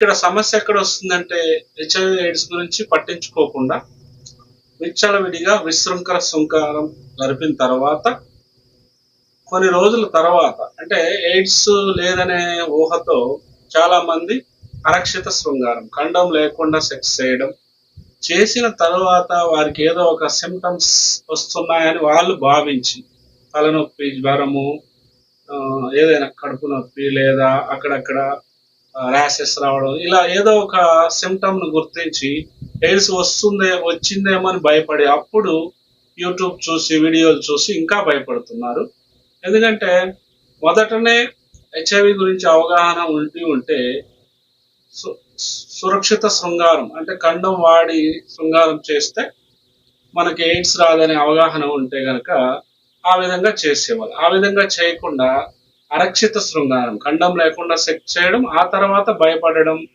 ఇక్కడ సమస్య ఎక్కడ వస్తుందంటే హెచ్ఐవి ఎయిడ్స్ గురించి పట్టించుకోకుండా విచ్చలవిడిగా విశృంఖల శృంగారం జరిపిన తర్వాత కొన్ని రోజుల తర్వాత అంటే ఎయిడ్స్ లేదనే ఊహతో చాలా మంది అరక్షిత శృంగారం ఖండం లేకుండా సెక్స్ చేయడం చేసిన తర్వాత వారికి ఏదో ఒక సిమ్టమ్స్ వస్తున్నాయని వాళ్ళు భావించి తలనొప్పి జ్వరము ఏదైనా కడుపు నొప్పి లేదా అక్కడక్కడ ర్యాషెస్ రావడం ఇలా ఏదో ఒక సిమ్టమ్ను గుర్తించి ఎయిడ్స్ వస్తుందే వచ్చిందేమో అని భయపడి అప్పుడు యూట్యూబ్ చూసి వీడియోలు చూసి ఇంకా భయపడుతున్నారు. ఎందుకంటే మొదటనే హెచ్ఐవి గురించి అవగాహన ఉండి ఉంటే సు- సురక్షిత శృంగారం అంటే కండం వాడి శృంగారం చేస్తే మనకి ఎయిడ్స్ రాదనే అవగాహన ఉంటే గనక ఆ విధంగా చేసేవాళ్ళు. ఆ విధంగా చేయకుండా అరక్షిత శృంగారం ఖండం లేకుండా సెక్స్ చేయడం ఆ తర్వాత భయపడడం.